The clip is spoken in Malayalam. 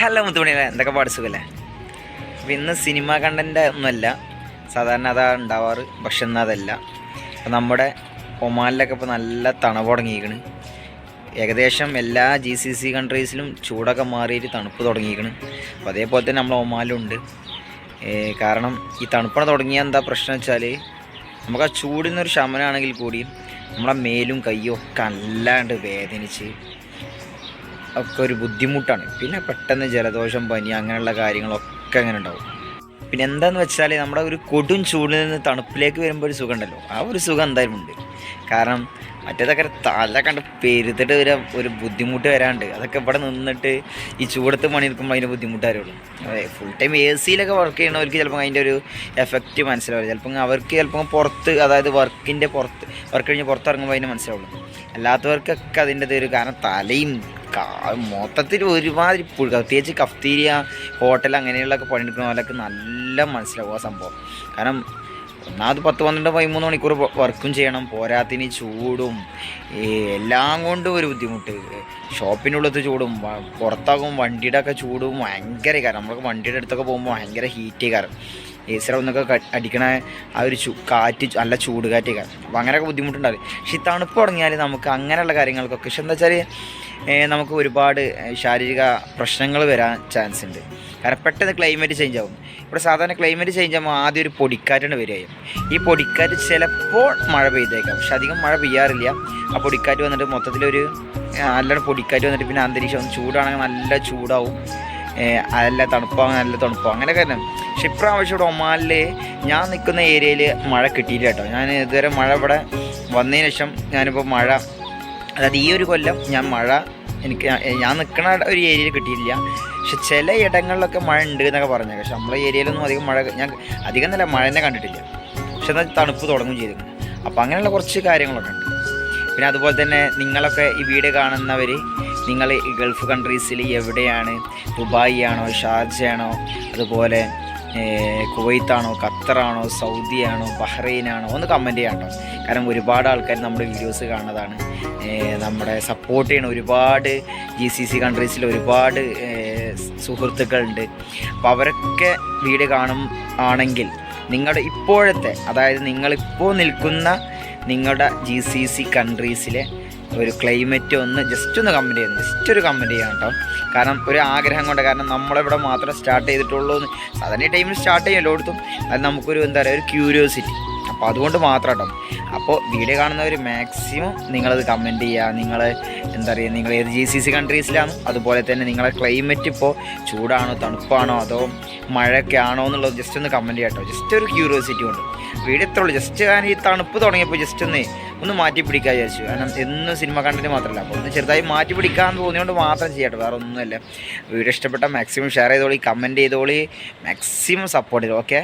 ഹലോ മുത്തുമണിയല്ലേ? എന്തൊക്കെ പാട് സുഖല്ലേ അപ്പോൾ ഇന്ന് സിനിമ കണ്ടന്റ് ഒന്നുമല്ല. സാധാരണ അതാ ഉണ്ടാവാറ് പക്ഷെ എന്നാൽ അതല്ല. അപ്പോൾ നമ്മുടെ ഒമാനിലൊക്കെ ഇപ്പോൾ നല്ല തണുപ്പ് തുടങ്ങിയിരിക്കണ്. ഏകദേശം എല്ലാ ജി സി സി കൺട്രീസിലും ചൂടൊക്കെ മാറിയിട്ട് തണുപ്പ് തുടങ്ങിയിരിക്കണ്. അപ്പോൾ അതേപോലെ തന്നെ നമ്മൾ ഒമാനിലുണ്ട് കാരണം ഈ തണുപ്പണ തുടങ്ങിയ എന്താ പ്രശ്നം വെച്ചാൽ നമുക്ക് ആ ചൂടിനൊരു ശമനമാണെങ്കിൽ കൂടി നമ്മളെ മേലും കയ്യും ഒക്കെ അല്ലാണ്ട് വേദനിച്ച് ഒക്കെ ഒരു ബുദ്ധിമുട്ടാണ്. പിന്നെ പെട്ടെന്ന് ജലദോഷം പനി അങ്ങനെയുള്ള കാര്യങ്ങളൊക്കെ അങ്ങനെ ഉണ്ടാവും. പിന്നെ എന്താന്ന് വെച്ചാൽ നമ്മുടെ ഒരു കൊടും ചൂടിൽ നിന്ന് തണുപ്പിലേക്ക് വരുമ്പോൾ ഒരു സുഖം ഉണ്ടല്ലോ ആ ഒരു സുഖം എന്തായാലും ഉണ്ട്. കാരണം മറ്റേതൊക്കെ തല കണ്ട് പെരുത്തിട്ട് ഒരു ഒരു ബുദ്ധിമുട്ട് വരാണ്ട്. അതൊക്കെ ഇവിടെ നിന്നിട്ട് ഈ ചൂടത്ത് പണി എടുക്കുമ്പോൾ അതിന്റെ ബുദ്ധിമുട്ടായിരുള്ളൂ അതെ ഫുൾ ടൈം എ സിയിലൊക്കെ വർക്ക് ചെയ്യണവർക്ക് ചിലപ്പോൾ അതിന്റെ ഒരു എഫക്റ്റ് മനസ്സിലാവില്ല. ചിലപ്പോൾ അവർക്ക് ചിലപ്പോൾ പുറത്ത് അതായത് വർക്കിന്റെ പുറത്ത് വർക്ക് കഴിഞ്ഞ് പുറത്തിറങ്ങുമ്പോൾ അതിന് മനസ്സിലാവുള്ളൂ. അല്ലാത്തവർക്കൊക്കെ അതിന്റെ ഒരു കാരണം തലയും മൊത്തത്തിൽ ഒരുമാതിരി പ്രത്യേകിച്ച് കഫ്തീരിയ ഹോട്ടൽ അങ്ങനെയുള്ളൊക്കെ പണിയെടുക്കുന്ന പോലൊക്കെ നല്ല മനസ്സിലാവും ആ സംഭവം. കാരണം ഒന്നാമത് പത്ത് പന്ത്രണ്ട് പതിമൂന്ന് മണിക്കൂർ വർക്കും ചെയ്യണം. പോരാത്തിന് ചൂടും എല്ലാം കൊണ്ടും ഒരു ബുദ്ധിമുട്ട്. ഷോപ്പിനുള്ളത്ത് ചൂടും പുറത്താകും വണ്ടിയുടെ ഒക്കെ ചൂടും ഭയങ്കര കാരണം നമ്മൾക്ക് വണ്ടിയുടെ അടുത്തൊക്കെ പോകുമ്പോൾ ഭയങ്കര ഹീറ്റ് കാരണം സി ഒന്നൊക്കെ അടിക്കണ ആ ഒരു ചൂ കാറ്റ് നല്ല ചൂട് കാറ്റ് കാരണം അപ്പോൾ അങ്ങനെയൊക്കെ ബുദ്ധിമുട്ടുണ്ടാവില്ല? പക്ഷേ ഈ തണുപ്പ് തുടങ്ങിയാൽ നമുക്ക് അങ്ങനെയുള്ള കാര്യങ്ങൾക്കൊക്കെ പക്ഷെ എന്താ വെച്ചാൽ നമുക്ക് ഒരുപാട് ശാരീരിക പ്രശ്നങ്ങൾ വരാൻ ചാൻസ് ഉണ്ട്. കാരണം പെട്ടെന്ന് ക്ലൈമറ്റ് ചേഞ്ച് ആവും. ഇവിടെ സാധാരണ ക്ലൈമറ്റ് ചേഞ്ച് ആകുമ്പോൾ ആദ്യം ഒരു പൊടിക്കാറ്റാണ് വരികയും. ഈ പൊടിക്കാറ്റ് ചിലപ്പോൾ മഴ പെയ്തേക്കാം. പക്ഷെ അധികം മഴ പെയ്യാറില്ല. ആ പൊടിക്കാറ്റ് വന്നിട്ട് മൊത്തത്തിലൊരു നല്ലൊരു പൊടിക്കാറ്റ് വന്നിട്ട് പിന്നെ അന്തരീക്ഷം ചൂടാണെങ്കിൽ നല്ല ചൂടാവും. നല്ല തണുപ്പാവും നല്ല തണുപ്പാവും. അങ്ങനെയൊക്കെ തന്നെ. പക്ഷെ ഇപ്രാവശ്യം ഇവിടെ ഒമാനിൽ ഞാൻ നിൽക്കുന്ന ഏരിയയിൽ മഴ കിട്ടിയില്ല കേട്ടോ. ഞാൻ ഇതുവരെ മഴ ഇവിടെ വന്നതിന് ശേഷം ഞാനിപ്പോൾ മഴ അതായത് ഈ ഒരു കൊല്ലം ഞാൻ മഴ എനിക്ക് ഞാൻ നിൽക്കുന്ന ഒരു ഏരിയയിൽ കിട്ടിയില്ല പക്ഷെ ചില ഇടങ്ങളിലൊക്കെ മഴ ഉണ്ട് എന്നൊക്കെ പറഞ്ഞു. പക്ഷെ നമ്മളെ ഏരിയയിലൊന്നും അധികം മഴ ഞാൻ അധികം നല്ല മഴ തന്നെ കണ്ടിട്ടില്ല. പക്ഷെ എന്നാൽ തണുപ്പ് തുടങ്ങും ചെയ്തിരുന്നു അപ്പോൾ അങ്ങനെയുള്ള കുറച്ച് കാര്യങ്ങളൊക്കെ ഉണ്ട്. പിന്നെ അതുപോലെ തന്നെ നിങ്ങളൊക്കെ ഈ വീഡിയോ കാണുന്നവർ നിങ്ങൾ ഈ ഗൾഫ് കൺട്രീസിൽ എവിടെയാണ്? ദുബായി ആണോ ഷാർജയാണോ? അതുപോലെ കുവൈത്താണോ ഖത്തറാണോ സൗദിയാണോ ബഹ്റൈനാണോ ഒന്ന് കമന്റ് ചെയ്യാണ്ടോ കാരണം ഒരുപാട് ആൾക്കാർ നമ്മുടെ വീഡിയോസ് കാണുന്നതാണ്. നമ്മുടെ സപ്പോർട്ട് ചെയ്യണ ഒരുപാട് ജി സി സി കൺട്രീസിൽ ഒരുപാട് സുഹൃത്തുക്കളുണ്ട്. അപ്പോൾ അവരൊക്കെ വീഡിയോ കാണും ആണെങ്കിൽ നിങ്ങളുടെ ഇപ്പോഴത്തെ അതായത് നിങ്ങളിപ്പോൾ നിൽക്കുന്ന നിങ്ങളുടെ ജി സി സി കൺട്രീസിലെ ഒരു ക്ലൈമറ്റ് ഒന്ന് ജസ്റ്റ് ഒന്ന് കമന്റ് ചെയ്യുന്നു ജസ്റ്റ് ഒരു കമന്റ് ചെയ്യാം കേട്ടോ. കാരണം ഒരു ആഗ്രഹം കൊണ്ട് കാരണം നമ്മളിവിടെ മാത്രം സ്റ്റാർട്ട് ചെയ്തിട്ടുള്ളൂ സാധാരണ ടൈമിൽ സ്റ്റാർട്ട് ചെയ്യാം എല്ലായിടത്തും. അത് നമുക്കൊരു എന്താ പറയുക ഒരു ക്യൂരിയോസിറ്റി അപ്പോൾ അതുകൊണ്ട് മാത്രം കേട്ടോ അപ്പോൾ വീഡിയോ കാണുന്നവർ മാക്സിമം നിങ്ങളത് കമന്റ് ചെയ്യുക നിങ്ങൾ എന്താ പറയുക നിങ്ങൾ ഏത് ജി സി സി കൺട്രീസിലാണ് അതുപോലെ തന്നെ നിങ്ങളെ ക്ലൈമറ്റ് ഇപ്പോൾ ചൂടാണോ തണുപ്പാണോ അതോ മഴയൊക്കെ ആണോ എന്നുള്ളത് ജസ്റ്റ് ഒന്ന് കമന്റ് ചെയ്യാം കേട്ടോ ജസ്റ്റ് ഒരു ക്യൂരിയോസിറ്റി കൊണ്ട്. വീഡിയോ എത്ര ഉള്ളൂ. ജസ്റ്റ് ഞാൻ ഈ തണുപ്പ് തുടങ്ങിയപ്പോൾ ജസ്റ്റ് ഒന്ന് ഒന്ന് മാറ്റി പിടിക്കാൻ വിചാരിച്ചു. കാരണം എന്നും സിനിമ കണ്ടിട്ട് മാത്രമല്ല അപ്പോൾ ഒന്ന് ചെറുതായി മാറ്റി പിടിക്കാമെന്ന് തോന്നിയോണ്ട് മാത്രം ചെയ്യട്ടോ വേറെ ഒന്നുമല്ല. വീഡിയോ ഇഷ്ടപ്പെട്ട മാക്സിമം ഷെയർ ചെയ്തോളി കമന്റ് ചെയ്തോളി മാക്സിമം സപ്പോർട്ട് ചെയ്തു ഓക്കെ